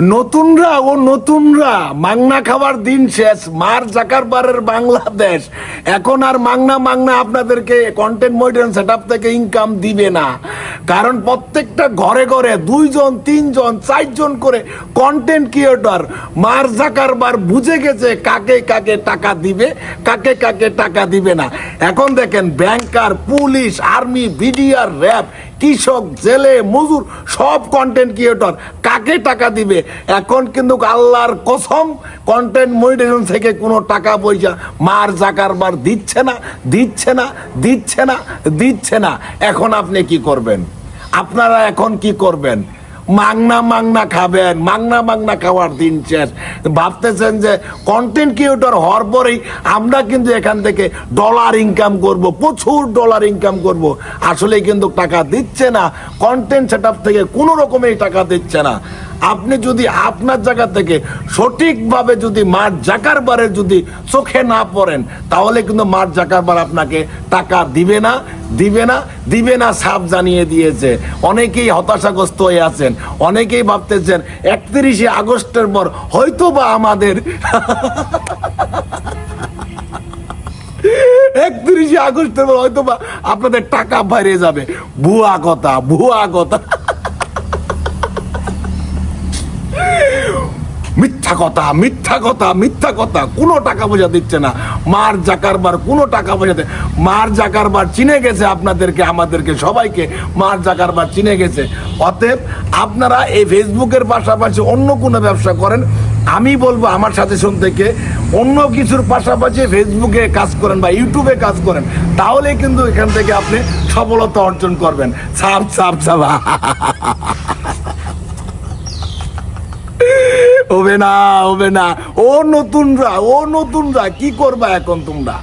নতুনরা ও নতুনরা, মাংনা খাবার দিন শেষ, মার জাকারবারের বাংলাদেশ। এখন আর মাংনা মাংনা আপনাদেরকে কন্টেন্ট মডার্ন সেট থেকে ইনকাম দিবে না। কারণ প্রত্যেকটা ঘরে ঘরে দুইজন, তিনজন, চারজন করে কন্টেন্ট ক্রিয়েটর মার জাকারবার বুঝে গেছে কাকে কাকে টাকা দিবে, কাকে কাকে টাকা দিবে না। এখন দেখেন banker police army BDR RAB কৃষক, জেলে, মজুর, সব কন্টেন্ট ক্রিয়েটর কাকে টাকা দিবে? এখন কিন্তু আল্লাহর কসম কন্টেন্ট মনিটাইজেশন থেকে কোনো টাকা পয়সা মার জাকারবার দিচ্ছে না দিচ্ছে না দিচ্ছে না দিচ্ছে না। এখন আপনি কি করবেন? আপনারা এখন কি করবেন? মাংনা মাংনা খাবেন, মাংনা মাংনা খাওয়ার দিন শেষ। ভাবতেছেন যে কন্টেন্ট ক্রিয়েটর হওয়ার পরেই আমরা কিন্তু এখান থেকে ডলার ইনকাম করব, প্রচুর ডলার ইনকাম করব। আসলে কিন্তু টাকা দিচ্ছে না কন্টেন্ট সেট থেকে কোনো রকমেই টাকা দিচ্ছে না। আপনি যদি আপনার জায়গা থেকে সঠিকভাবে যদি মাঠ জাকারবারের যদি চোখে না পড়েন, তাহলে কিন্তু মাঠ জাকারবার আপনাকে টাকা দিবে না দিবে না দিবে না সাপ জানিয়ে দিয়েছে। অনেকেই হতাশাগ্রস্ত হয়ে আছেন, অনেকেই ভাবতেছেন একত্রিশে আগস্টের পর হয়তো বা আমাদের একত্রিশে আগস্টের পর হয়তো বা আপনাদের টাকা বাইরে যাবে। ভুয়া কথা ভুয়া কথা। মিথ্যা কথা মিথ্যা কথা মিথ্যা কথা। কোনো টাকা পয়সা দিচ্ছে না। মার জাকারবার, কোনো টাকা পয়সা দে- মার জাকারবার চিনে গেছে আপনাদেরকে, আমাদেরকে, সবাইকে। মার জাকারবার চিনে গেছে। অতএব আপনারা এই ফেসবুকের পাশাপাশি অন্য কোনো ব্যবসা করেন। আমি বলব আমার সাজেশন থেকে, অন্য কিছুর পাশাপাশি ফেসবুকে কাজ করেন বা ইউটিউবে কাজ করেন তাহলে কিন্তু এখান থেকে আপনি সফলতা অর্জন করবেন। সাপ সাপ সাপ। হবে না হবে না। ও নতুনরা ও নতুনরা, কি করবা এখন তোমরা?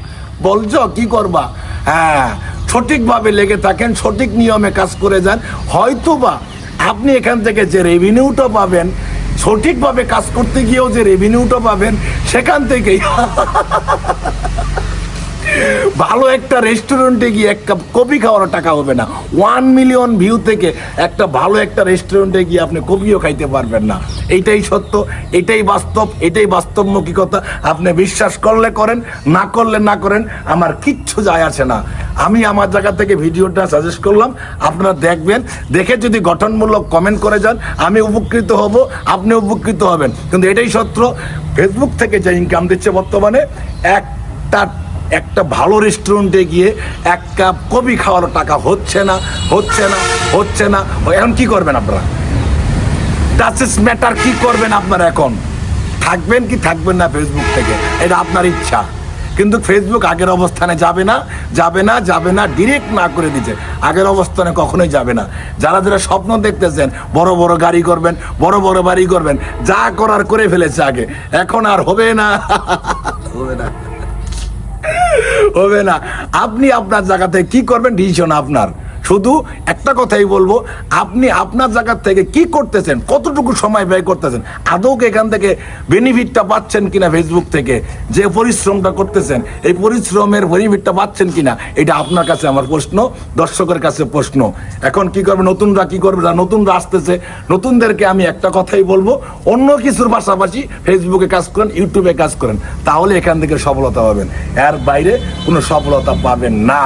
বলছো, কি করবা? হ্যাঁ সঠিকভাবে লেগে থাকেন, সঠিক নিয়মে কাজ করে যান। হয়তোবা আপনি এখান থেকে যে রেভিনিউটা পাবেন, সঠিকভাবে কাজ করতে গিয়েও যে রেভিনিউটা পাবেন, সেখান থেকেই ভালো একটা রেস্টুরেন্টে গিয়ে এক কাপ কফি খাওয়ার টাকা হবে না। ওয়ান মিলিয়ন ভিউ থেকে একটা ভালো একটা রেস্টুরেন্টে গিয়ে আপনি কফিও খাইতে পারবেন না। এইটাই সত্য, এটাই বাস্তব, এটাই বাস্তবমুখিকতা। আপনি বিশ্বাস করলে করেন, না করলে না করেন, আমার কিচ্ছু যায় আসে না। আমি আমার জায়গা থেকে ভিডিওটা সাজেস্ট করলাম, আপনারা দেখবেন, দেখে যদি গঠনমূলক কমেন্ট করে যান, আমি উপকৃত হব, আপনি উপকৃত হবেন। কিন্তু এটাই সত্য ফেসবুক থেকে যে ইনকাম দিচ্ছে বর্তমানে, একটা একটা ভালো রেস্টুরেন্টে গিয়ে এক কাপ কফি খাওয়ার টাকা হচ্ছে না হচ্ছে না হচ্ছে না। এখন কি করবেন আপনারা? ডাসেস ম্যাটার কি করবেন আপনারা এখন? থাকবেন কি থাকবেন না ফেসবুক থেকে? এটা আপনার ইচ্ছা। কিন্তু ফেসবুক আগের অবস্থানে যাবে না যাবে না যাবে না ডিরেক্ট না করে দিচ্ছে আগের অবস্থানে কখনোই যাবে না। যারা যারা স্বপ্ন দেখতেছেন, বড় বড় গাড়ি করবেন, বড় বড় বাড়ি করবেন, যা করার করে ফেলেছে আগে। এখন আর হবে না। হবে না। হবে না। আপনি আপনার জায়গাতে কি করবেন? ডিসিশন আপনার। শুধু একটা কথাই বলব, আপনি আপনার জায়গার থেকে কি করতেছেন, কতটুকু সময় ব্যয় করতেছেন, আদৌ এখান থেকে বেনিফিটটা পাচ্ছেন কিনা ফেসবুক থেকে, যে পরিশ্রমটা করতেছেন, এই পরিশ্রমের বেনিফিটটা পাচ্ছেন কিনা, এটা আপনার কাছে আমার প্রশ্ন, দর্শকের কাছে প্রশ্ন। এখন কি করবে, নতুনরা কি করবে যারা নতুনরা আসতেছে, নতুনদেরকে আমি একটা কথাই বলব, অন্য কিছুর পাশাপাশি ফেসবুকে কাজ করেন ইউটিউবে কাজ করেন, তাহলে এখান থেকে সফলতা পাবেন। এর বাইরে কোনো সফলতা পাবেন না।